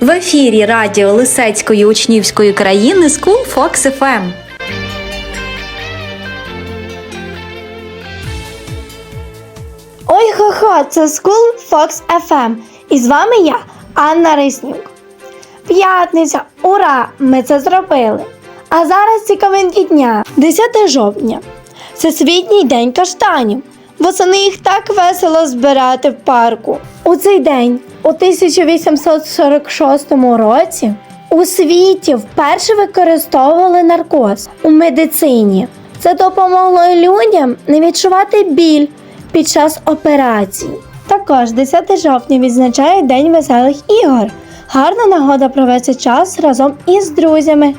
В ефірі радіо Лисецької учнівської країни School Fox FM. Ой хо-хо, це School Fox FM. І з вами я, Анна Реснюк. П'ятниця, ура! Ми це зробили. А зараз цікавинки дня, 10 жовтня. Всесвітній день каштанів. Восени їх так весело збирати в парку. У цей день, у 1846 році, у світі вперше використовували наркоз у медицині. Це допомогло людям не відчувати біль під час операцій. Також 10 жовтня відзначає День веселих ігор. Гарна нагода провести час разом із друзями.